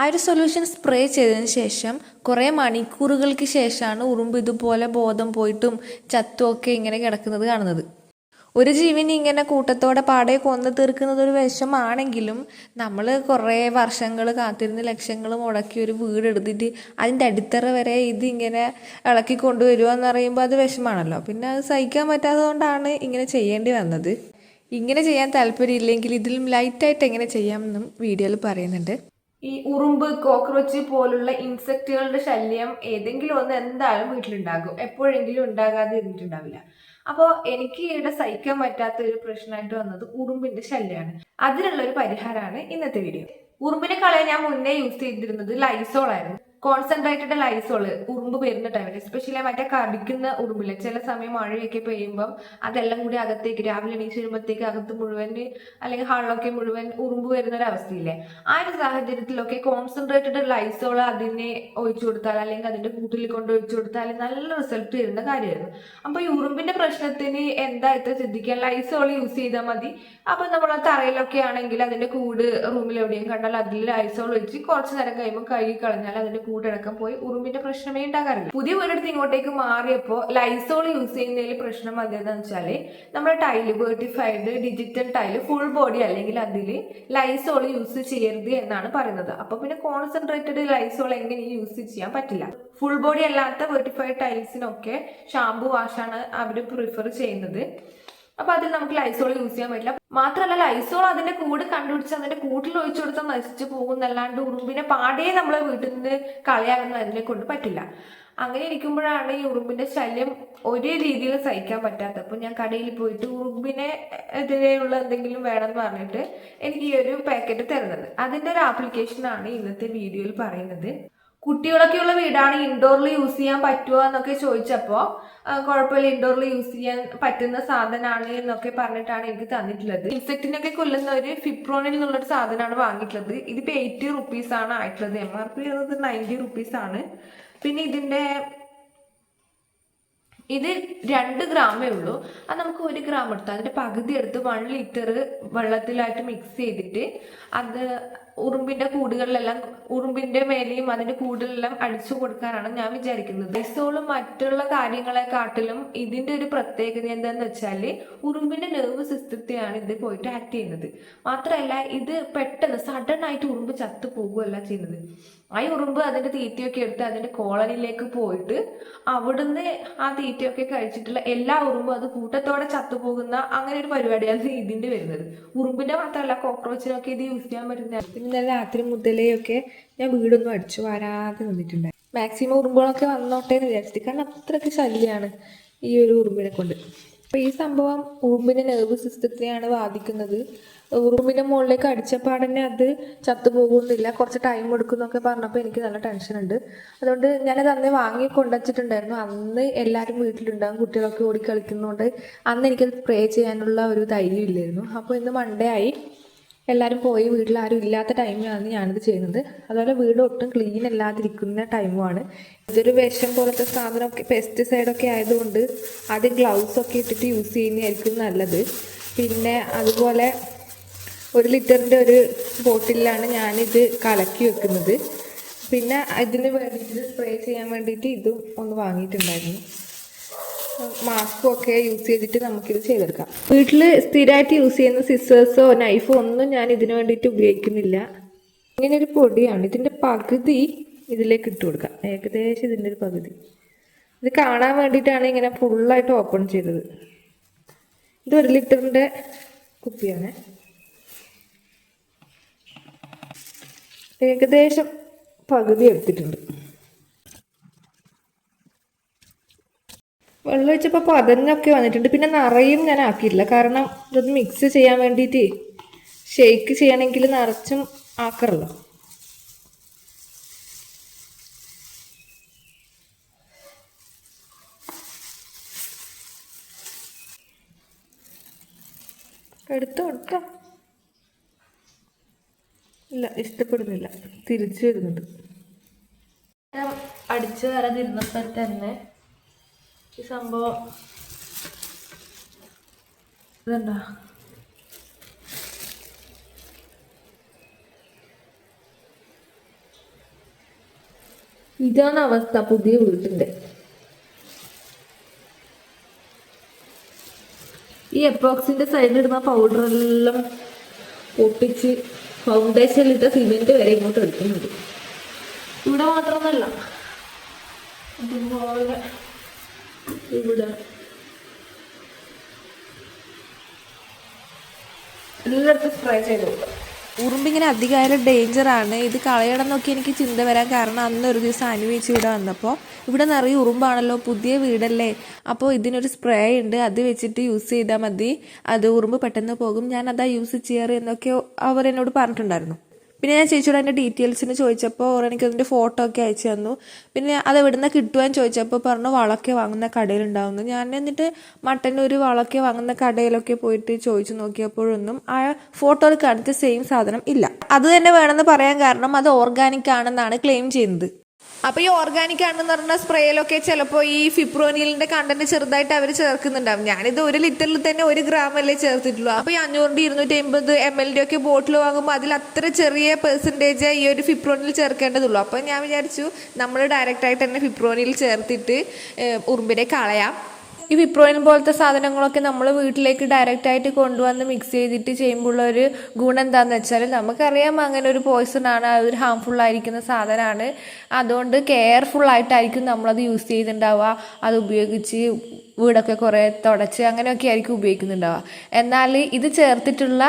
ആ ഒരു solution spray ചെയ്തതിന് ശേഷം കുറേ മണിക്കൂറുകൾക്ക് ശേഷമാണ് ഉറുമ്പ് ഇതുപോലെ ബോധം പോയിട്ടും ചത്തുമൊക്കെ ഇങ്ങനെ കിടക്കുന്നത് കാണുന്നത്. ഒരു ജീവനെ ഇങ്ങനെ കൂട്ടത്തോടെ പാടെ കൊന്നു തീർക്കുന്നത് ഒരു വിഷമാണെങ്കിലും നമ്മൾ കുറേ വർഷങ്ങൾ കാത്തിരുന്ന് ലക്ഷങ്ങൾ മുടക്കി ഒരു വീട് എടുത്തിട്ട് അതിന്റെ അടിത്തറ വരെ ഇതിങ്ങനെ ഇളക്കി കൊണ്ടുവരിക എന്ന് പറയുമ്പോൾ അത് വിഷമാണല്ലോ. പിന്നെ അത് സഹിക്കാൻ പറ്റാത്തതുകൊണ്ടാണ് ഇങ്ങനെ ചെയ്യേണ്ടി വന്നത്. ഇങ്ങനെ ചെയ്യാൻ താല്പര്യമില്ലെങ്കിൽ ഇതിലും ലൈറ്റായിട്ട് എങ്ങനെ ചെയ്യാമെന്നും വീഡിയോയിൽ പറയുന്നുണ്ട്. ഈ ഉറുമ്പ് കോക്രോച്ച് പോലുള്ള ഇൻസെക്റ്റുകളുടെ ശല്യം ഏതെങ്കിലും ഒന്ന് എന്തായാലും വീട്ടിലുണ്ടാകും. എപ്പോഴെങ്കിലും ഉണ്ടാകാതെ ഇരുന്നിട്ടുണ്ടാവില്ല അപ്പോൾ എനിക്ക് ഇവിടെ സഹിക്കാൻ പറ്റാത്ത ഒരു പ്രശ്നമായിട്ട് വന്നത് ഉറുമ്പിന്റെ ശല്യമാണ് അതിനുള്ള ഒരു പരിഹാരമാണ് ഇന്നത്തെ വീഡിയോ ഉറുമ്പിനെ കളയാൻ ഞാൻ മുന്നേ യൂസ് ചെയ്തിരുന്നത് ലൈസോൾ ആയിരുന്നു. കോൺസെൻട്രേറ്റഡ് ലൈസോൾ ഉറുമ്പ് വരുന്ന ടൈമിൽ എസ്പെഷ്യലി മറ്റേ കടിക്കുന്ന ഉറുമ്പില്ല? ചില സമയം മഴയൊക്കെ പെയ്യുമ്പം അതെല്ലാം കൂടി അകത്തേക്ക് രാവിലെ എണീച്ച് വരുമ്പോഴത്തേക്ക് അകത്ത് മുഴുവൻ അല്ലെങ്കിൽ ഹാളിലൊക്കെ മുഴുവൻ ഉറുമ്പ് വരുന്ന ഒരു അവസ്ഥയില്ലേ? ആ ഒരു സാഹചര്യത്തിലൊക്കെ കോൺസെൻട്രേറ്റഡ് ലൈസോൾ അതിനെ ഒഴിച്ചു കൊടുത്താൽ അല്ലെങ്കിൽ അതിന്റെ കൂട്ടിൽ കൊണ്ട് ഒഴിച്ചു കൊടുത്താൽ നല്ല റിസൾട്ട് തരുന്ന കാര്യമായിരുന്നു. അപ്പൊ ഈ ഉറുമ്പിന്റെ പ്രശ്നത്തിന് എന്താ ഇത്ര ശ്രദ്ധിക്കുക? ലൈസോൾ യൂസ് ചെയ്താൽ മതി. അപ്പൊ നമ്മൾ തറയിലൊക്കെ ആണെങ്കിൽ അതിന്റെ കൂട് റൂമിൽ എവിടെയും കണ്ടാൽ അതിൽ ലൈസോൾ ഒഴിച്ച് കുറച്ച് നേരം കഴിയുമ്പോൾ കഴുകി കളഞ്ഞാൽ അതിന്റെ കൂടടക്കം പോയി ഉറുമ്പിന്റെ പ്രശ്നമേ ഉണ്ടാകാറില്ല. പുതിയ വീടെടുത്ത് ഇങ്ങോട്ടേക്ക് മാറിയപ്പോൾ ലൈസോൾ യൂസ് ചെയ്യുന്നതിൽ പ്രശ്നം വന്നതെന്ന് വെച്ചാൽ നമ്മുടെ tile vitrified digital tile full body അല്ലെങ്കിൽ അതിൽ ലൈസോൾ യൂസ് ചെയ്യരുത് എന്നാണ് പറയുന്നത്. അപ്പൊ പിന്നെ കോൺസെൻട്രേറ്റഡ് ലൈസോൾ എങ്ങനെ യൂസ് ചെയ്യാൻ പറ്റില്ല. ഫുൾ ബോഡി അല്ലാത്ത വെർട്ടിഫൈഡ് ടൈൽസിനൊക്കെ ഷാംപൂ വാഷാണ് അവർ പ്രിഫർ ചെയ്യുന്നത്. അപ്പൊ അതിൽ നമുക്ക് ലൈസോൾ യൂസ് ചെയ്യാൻ പറ്റില്ല. മാത്രമല്ല ലൈസോൾ അതിന്റെ കൂട് കണ്ടുപിടിച്ച് അതിന്റെ കൂട്ടിൽ ഒഴിച്ചു കൊടുത്താൽ നശിച്ചു പോകുന്നല്ലാണ്ട് ഉറുമ്പിനെ പാടേ നമ്മളെ വീട്ടിൽ നിന്ന് കളയാനൊന്നും അതിനെ കൊണ്ട് പറ്റില്ല. അങ്ങനെ ഇരിക്കുമ്പോഴാണ് ഈ ഉറുമ്പിന്റെ ശല്യം ഒരേ രീതിയിൽ സഹിക്കാൻ പറ്റാത്തത്. അപ്പൊ ഞാൻ കടയിൽ പോയിട്ട് ഉറുമ്പിനെ എതിരെയുള്ള എന്തെങ്കിലും വേണമെന്ന് പറഞ്ഞിട്ട് എനിക്ക് ഈ ഒരു പാക്കറ്റ് തരുന്നത്. അതിന്റെ ഒരു ആപ്ലിക്കേഷനാണ് ഇന്നത്തെ വീഡിയോയിൽ പറയുന്നത്. കുട്ടികളൊക്കെയുള്ള വീടാണ് ഇൻഡോറിൽ യൂസ് ചെയ്യാൻ പറ്റുമോ എന്നൊക്കെ ചോദിച്ചപ്പോൾ കുഴപ്പമില്ല ഇൻഡോറിൽ യൂസ് ചെയ്യാൻ പറ്റുന്ന സാധനമാണ് എന്നൊക്കെ പറഞ്ഞിട്ടാണ് എനിക്ക് തന്നിട്ടുള്ളത്. ഇൻസെക്റ്റിനൊക്കെ കൊല്ലുന്ന ഒരു ഫിപ്രോണിൽ നിന്നുള്ളൊരു സാധനമാണ് വാങ്ങിയിട്ടുള്ളത്. ഇതിപ്പോൾ എയ്റ്റി റുപ്പീസ് ആണ് ആയിട്ടുള്ളത്. എം ആർ പി വരുന്നത് നയന്റി റുപ്പീസ് ആണ്. പിന്നെ ഇതിന്റെ ഇത് രണ്ട് ഗ്രാമേ ഉള്ളൂ. അത് നമുക്ക് ഒരു ഗ്രാം എടുത്ത് അതിന്റെ പകുതി എടുത്ത് വൺ ലിറ്റർ വെള്ളത്തിലായിട്ട് മിക്സ് ചെയ്തിട്ട് അത് ഉറുമ്പിന്റെ കൂടുകളിലെല്ലാം ഉറുമ്പിന്റെ മേലെയും അതിന്റെ കൂടുതലെല്ലാം അടിച്ചു കൊടുക്കാനാണ് ഞാൻ വിചാരിക്കുന്നത്. ലൈസോളും മറ്റുള്ള കാര്യങ്ങളെക്കാട്ടിലും ഇതിന്റെ ഒരു പ്രത്യേകത എന്താന്ന് വെച്ചാൽ ഉറുമ്പിന്റെ നെർവ് സിസ്റ്റത്തെയാണ് ഇത് പോയിട്ട് ആക്ട് ചെയ്യുന്നത്. മാത്രമല്ല ഇത് പെട്ടെന്ന് സഡൻ ആയിട്ട് ഉറുമ്പ് ചത്തു പോകുകയല്ല ചെയ്യുന്നത്. ആ ഉറുമ്പ് അതിന്റെ തീറ്റയൊക്കെ എടുത്ത് അതിന്റെ കോളനിയിലേക്ക് പോയിട്ട് അവിടുന്ന് ആ തീറ്റയൊക്കെ കഴിച്ചിട്ടുള്ള എല്ലാ ഉറുമ്പും അത് കൂട്ടത്തോടെ ചത്തുപോകുന്ന അങ്ങനെ ഒരു പരിപാടിയാണ് ഇതിന്റെ വരുന്നത്. ഉറുമ്പിന്റെ മാത്രമല്ല കോക്രോച്ചിനൊക്കെ ഇത് യൂസ് ചെയ്യാൻ പറ്റുന്ന ഇന്നലെ രാത്രി മുതലേയൊക്കെ ഞാൻ വീടൊന്നും അടിച്ചു വരാതെ നിന്നിട്ടുണ്ടായി. മാക്സിമം ഉറുമ്പുകളൊക്കെ വന്നോട്ടെ എന്ന് വിചാരിച്ചിട്ട്. കാരണം അത്രയ്ക്ക് ശല്യമാണ് ഈ ഒരു ഉറുമ്പിനെ കൊണ്ട്. അപ്പോൾ ഈ സംഭവം ഉറുമ്പിന്റെ നെർവ് സിസ്റ്റത്തെയാണ് ബാധിക്കുന്നത്. ഉറുമ്പിന്റെ മുകളിലേക്ക് അടിച്ചപ്പാടന്നെ അത് ചത്തുപോകുന്നില്ല കുറച്ച് ടൈം എടുക്കും എന്നൊക്കെ പറഞ്ഞപ്പോൾ എനിക്ക് നല്ല ടെൻഷനുണ്ട് അതുകൊണ്ട് ഞാനത് അന്ന് വാങ്ങി കൊണ്ടുവച്ചിട്ടുണ്ടായിരുന്നു. അന്ന് എല്ലാവരും വീട്ടിലുണ്ടാകും കുട്ടികളൊക്കെ ഓടി കളിക്കുന്നതുകൊണ്ട് അന്ന് എനിക്കത് സ്പ്രേ ചെയ്യാനുള്ള ഒരു ധൈര്യം ഇല്ലായിരുന്നു. അപ്പോൾ ഇന്ന് മൺഡേ ആയി. എല്ലാവരും പോയി വീട്ടിൽ ആരും ഇല്ലാത്ത ടൈമിലാണ് ഞാനിത് ചെയ്യുന്നത്. അതുപോലെ വീട് ഒട്ടും ക്ലീൻ അല്ലാതിരിക്കുന്ന ടൈമുമാണ് ഇതൊരു വിഷം പോലത്തെ സാധനമൊക്കെ പെസ്റ്റിസൈഡൊക്കെ ആയതുകൊണ്ട് ആദ്യം ഗ്ലൗസ് ഒക്കെ ഇട്ടിട്ട് യൂസ് ചെയ്യുന്നതായിരിക്കും നല്ലത്. പിന്നെ അതുപോലെ ഒരു ലിറ്ററിന്റെ ഒരു ബോട്ടിലാണ് ഞാനിത് കലക്കി വെക്കുന്നത്. പിന്നെ ഇതിന് വേണ്ടിയിട്ട് സ്പ്രേ ചെയ്യാൻ വേണ്ടിയിട്ട് ഇതും ഒന്ന് വാങ്ങിയിട്ടുണ്ടായിരുന്നു. മാസ്കും ഒക്കെ യൂസ് ചെയ്തിട്ട് നമുക്കിത് ചെയ്തെടുക്കാം. വീട്ടിൽ സ്ഥിരമായിട്ട് യൂസ് ചെയ്യുന്ന സിസേഴ്സോ നൈഫോ ഒന്നും ഞാൻ ഇതിനു വേണ്ടിയിട്ട് ഉപയോഗിക്കുന്നില്ല. ഇങ്ങനെ ഒരു പൊടിയാണ്. ഇതിന്റെ പകുതി ഇതിലേക്ക് ഇട്ട് കൊടുക്കാം. ഏകദേശം ഇതിന്റെ ഒരു പകുതി. ഇത് കാണാൻ വേണ്ടിയിട്ടാണ് ഇങ്ങനെ ഫുള്ളായിട്ട് ഓപ്പൺ ചെയ്തത്. ഇത് ഒരു ലിറ്ററിന്റെ കുപ്പിയാണ്. ഏകദേശം പകുതി എടുത്തിട്ടുണ്ട്. വെള്ളം ഒഴിച്ചപ്പോൾ പതഞ്ഞൊക്കെ വന്നിട്ടുണ്ട്. പിന്നെ നിറയും ഞാൻ ആക്കിയില്ല കാരണം ഇതൊന്ന് മിക്സ് ചെയ്യാൻ വേണ്ടിയിട്ട് ഷേക്ക് ചെയ്യണമെങ്കിൽ നിറച്ചും ആക്കറല്ലോ. എടുത്തോ എടുത്തോ. ഇല്ല ഇഷ്ടപ്പെടുന്നില്ല. തിരിച്ചു വരുന്നുണ്ട്. അടിച്ചു വരാതിരുന്നപ്പോൾ തന്നെ ഈ സംഭവം ഇതെന്താ? ഇതാണ് അവസ്ഥ പുതിയ വീട്ടിന്റെ ഈ എപ്പോക്സിന്റെ സൈഡിലിടുന്ന പൗഡർ എല്ലാം ഒട്ടിച്ച് ഫൗണ്ടേഷനിലിട്ട സിമെന്റ് വരെ ഇങ്ങോട്ട് എടുക്കുന്നുണ്ട്. ഇവിടെ മാത്രമൊന്നല്ല അതുപോലെ ഇവിടെ. എല്ലായിടത്തും സ്പ്രേ ചെയ്ത്. കൊടുക്കാം ഉറുമ്പിങ്ങനെ അധികമായാലും ഡേഞ്ചറാണ് ഇത് കളയണം എന്നൊക്കെ എനിക്ക് ചിന്ത വരാൻ കാരണം അന്ന് ഒരു ദിവസം അനുഭവിച്ച് ഇവിടെ വന്നപ്പോൾ. ഇവിടെ നിറയെ ഉറുമ്പാണല്ലോ പുതിയ വീടല്ലേ? അപ്പോൾ ഇതിനൊരു സ്പ്രേ ഉണ്ട്. അത് വെച്ചിട്ട് യൂസ് ചെയ്താൽ മതി. അത് ഉറുമ്പ് പെട്ടെന്ന് പോകും. ഞാൻ അതാ യൂസ് ചെയ്യാറ് എന്നൊക്കെ അവർ എന്നോട് പറഞ്ഞിട്ടുണ്ടായിരുന്നു. പിന്നെ ഞാൻ ചേച്ചിയോട് അതിന്റെ ഡീറ്റെയിൽസിന് ചോദിച്ചപ്പോൾ ഓർ എനിക്ക് അതിന്റെ ഫോട്ടോ ഒക്കെ അയച്ചു തന്നു. പിന്നെ അത് എവിടുന്ന് കിട്ടുവാൻ ചോദിച്ചപ്പോൾ പറഞ്ഞു വളക്കെ വാങ്ങുന്ന കടയിലുണ്ടാവുന്നു. ഞാൻ എന്നിട്ട് മട്ടന്നൂർ വളക്കെ വാങ്ങുന്ന കടയിലൊക്കെ പോയിട്ട് ചോദിച്ചു നോക്കിയപ്പോഴൊന്നും ആ ഫോട്ടോയിൽ കാണിച്ച സെയിം സാധനം ഇല്ല. അത് തന്നെ വേണമെന്ന് പറയാൻ കാരണം അത് ഓർഗാനിക് ആണെന്നാണ് ക്ലെയിം ചെയ്യുന്നത്. അപ്പൊ ഈ ഓർഗാനിക് ആണെന്ന് പറഞ്ഞ സ്പ്രേയിലൊക്കെ ചിലപ്പോ ഈ ഫിപ്രോനിലിന്റെ കണ്ടന്റ് ചെറുതായിട്ട് അവർ ചേർക്കുന്നുണ്ടാവും. ഞാനിത് ഒരു ലിറ്ററിൽ തന്നെ ഒരു ഗ്രാം അല്ലേ ചേർത്തിട്ടുള്ളൂ. അപ്പൊ ഈ അഞ്ഞൂറിന്റെ ഇരുന്നൂറ്റി അമ്പത് എം എൽ ഡി ഒക്കെ ബോട്ടിൽ വാങ്ങുമ്പോൾ അതിൽ അത്ര ചെറിയ പെർസെന്റേജ് ഈ ഒരു ഫിപ്രോനിൽ ചേർക്കേണ്ടതുള്ളൂ. അപ്പൊ ഞാൻ വിചാരിച്ചു നമ്മൾ ഡയറക്റ്റ് ആയിട്ട് തന്നെ ഫിപ്രോനിൽ ചേർത്തിട്ട് ഉറുമ്പിനെ കളയാം. ഈ വിപ്രോയിൻ പോലത്തെ സാധനങ്ങളൊക്കെ നമ്മൾ വീട്ടിലേക്ക് ഡയറക്റ്റ് ആയിട്ട് കൊണ്ടുവന്ന് മിക്സ് ചെയ്തിട്ട് ചെയ്യുമ്പോൾ ഉള്ള ഒരു ഗുണം എന്താണെന്ന് വെച്ചാൽ നമുക്കറിയാം അങ്ങനെ ഒരു പോയിസൺ ആണ് അതൊരു ഹാംഫുൾ ആയിരിക്കുന്ന സാധനമാണ് അതുകൊണ്ട് കെയർഫുൾ ആയിട്ടായിരിക്കും നമ്മളത് യൂസ് ചെയ്തിട്ടുണ്ടാവുക. അത് ഉപയോഗിച്ച് വീടൊക്കെ കുറേ തുടച്ച് അങ്ങനെയൊക്കെ ആയിരിക്കും ഉപയോഗിക്കുന്നുണ്ടാവുക. എന്നാൽ ഇത് ചേർത്തിട്ടുള്ള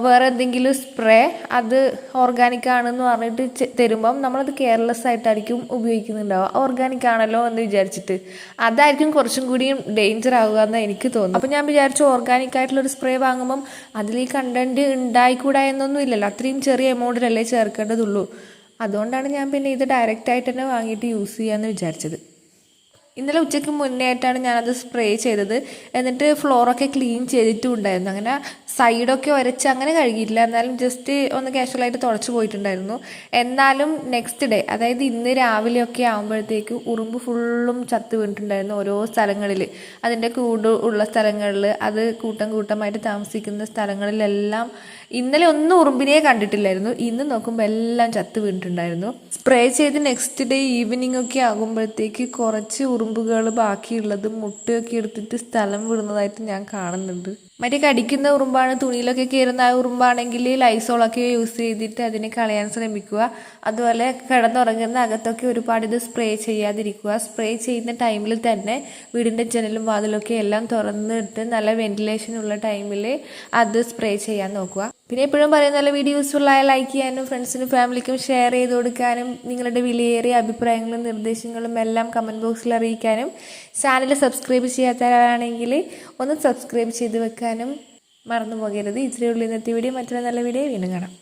വേറെ എന്തെങ്കിലും സ്പ്രേ അത് ഓർഗാനിക് ആണെന്ന് പറഞ്ഞിട്ട് തരുമ്പം നമ്മളത് കെയർലെസ് ആയിട്ടായിരിക്കും ഉപയോഗിക്കുന്നുണ്ടാവുക. ഓർഗാനിക് ആണല്ലോ എന്ന് വിചാരിച്ചിട്ട്. അതായിരിക്കും കുറച്ചും കൂടിയും ഡേഞ്ചർ ആവുക എന്ന് എനിക്ക് തോന്നുന്നു അപ്പം ഞാൻ വിചാരിച്ചു ഓർഗാനിക് ആയിട്ടുള്ള ഒരു സ്പ്രേ വാങ്ങുമ്പം അതിൽ ഈ കണ്ടന്റ് ഉണ്ടായിക്കൂടാ എന്നൊന്നും ഇല്ലല്ലോ. അത്രയും ചെറിയ എമൗണ്ടിലല്ലേ ചേർക്കേണ്ടതുള്ളൂ. അതുകൊണ്ടാണ് ഞാൻ പിന്നെ ഇത് ഡയറക്റ്റ് ആയിട്ട് തന്നെ വാങ്ങിയിട്ട് യൂസ് ചെയ്യാമെന്ന് വിചാരിച്ചത്. ഇന്നലെ ഉച്ചയ്ക്ക് മുന്നേ ആയിട്ടാണ് ഞാനത് സ്പ്രേ ചെയ്തത്. എന്നിട്ട് ഫ്ലോറൊക്കെ ക്ലീൻ ചെയ്തിട്ടും ഉണ്ടായിരുന്നു. അങ്ങനെ സൈഡൊക്കെ ഉരച്ച് അങ്ങനെ കഴുകിയിട്ടില്ല. എന്നാലും ജസ്റ്റ് ഒന്ന് കാഷ്വലായിട്ട് തുടച്ച് പോയിട്ടുണ്ടായിരുന്നു. എന്നാലും നെക്സ്റ്റ് ഡേ അതായത് ഇന്ന് രാവിലെയൊക്കെ ആകുമ്പോഴത്തേക്ക് ഉറുമ്പ് ഫുള്ളും ചത്ത് വീണിട്ടുണ്ടായിരുന്നു ഓരോ സ്ഥലങ്ങളിൽ. അതിന്റെ കൂട് ഉള്ള സ്ഥലങ്ങളിൽ അത് കൂട്ടം കൂട്ടമായിട്ട് താമസിക്കുന്ന സ്ഥലങ്ങളിലെല്ലാം. ഇന്നലെ ഒന്നും ഉറുമ്പിനെ കണ്ടിട്ടില്ലായിരുന്നു. ഇന്ന് നോക്കുമ്പോൾ എല്ലാം ചത്ത് വീണിട്ടുണ്ടായിരുന്നു. സ്പ്രേ ചെയ്ത് നെക്സ്റ്റ് ഡേ ഈവനിങ് ഒക്കെ ആകുമ്പോഴത്തേക്ക് കുറച്ച് ഉറുമ്പുകൾ ബാക്കിയുള്ളത് മുട്ടയൊക്കെ എടുത്തിട്ട് സ്ഥലം വിടുന്നതായിട്ട് ഞാൻ കാണുന്നുണ്ട്. മറ്റേ കടിക്കുന്ന ഉറുമ്പാണ് തുണിയിലൊക്കെ കയറുന്ന ആ ഉറുമ്പാണെങ്കിൽ ലൈസോളൊക്കെ യൂസ് ചെയ്തിട്ട് അതിനെ കളയാൻ ശ്രമിക്കുക. അതുപോലെ കിടന്നുറങ്ങുന്ന അകത്തൊക്കെ ഒരുപാട് ഇത് സ്പ്രേ ചെയ്യാതിരിക്കുക. സ്പ്രേ ചെയ്യുന്ന ടൈമിൽ തന്നെ വീടിന്റെ ജനലും വാതിലൊക്കെ എല്ലാം തുറന്നിട്ട് നല്ല വെന്റിലേഷൻ ഉള്ള ടൈമിൽ അത് സ്പ്രേ ചെയ്യാൻ നോക്കുക. പിന്നെ എപ്പോഴും പറയുന്ന പോലെ വീഡിയോ യൂസ്ഫുൾ ആയ ലൈക്ക് ചെയ്യാനും ഫ്രണ്ട്സിനും ഫാമിലിക്കും ഷെയർ ചെയ്ത് കൊടുക്കാനും നിങ്ങളുടെ വിലയേറിയ അഭിപ്രായങ്ങളും നിർദ്ദേശങ്ങളും എല്ലാം കമന്റ് ബോക്സിൽ അറിയിക്കാനും ചാനൽ സബ്സ്ക്രൈബ് ചെയ്യാത്തവരാണെങ്കിൽ ഒന്ന് സബ്സ്ക്രൈബ് ചെയ്ത് വെക്കാനും മറന്നു പോകരുത് ഇത്രയുള്ള ഇന്നത്തെ വീഡിയോ മറ്റൊരു നല്ല വീഡിയോ വീണ്ടും കാണാം.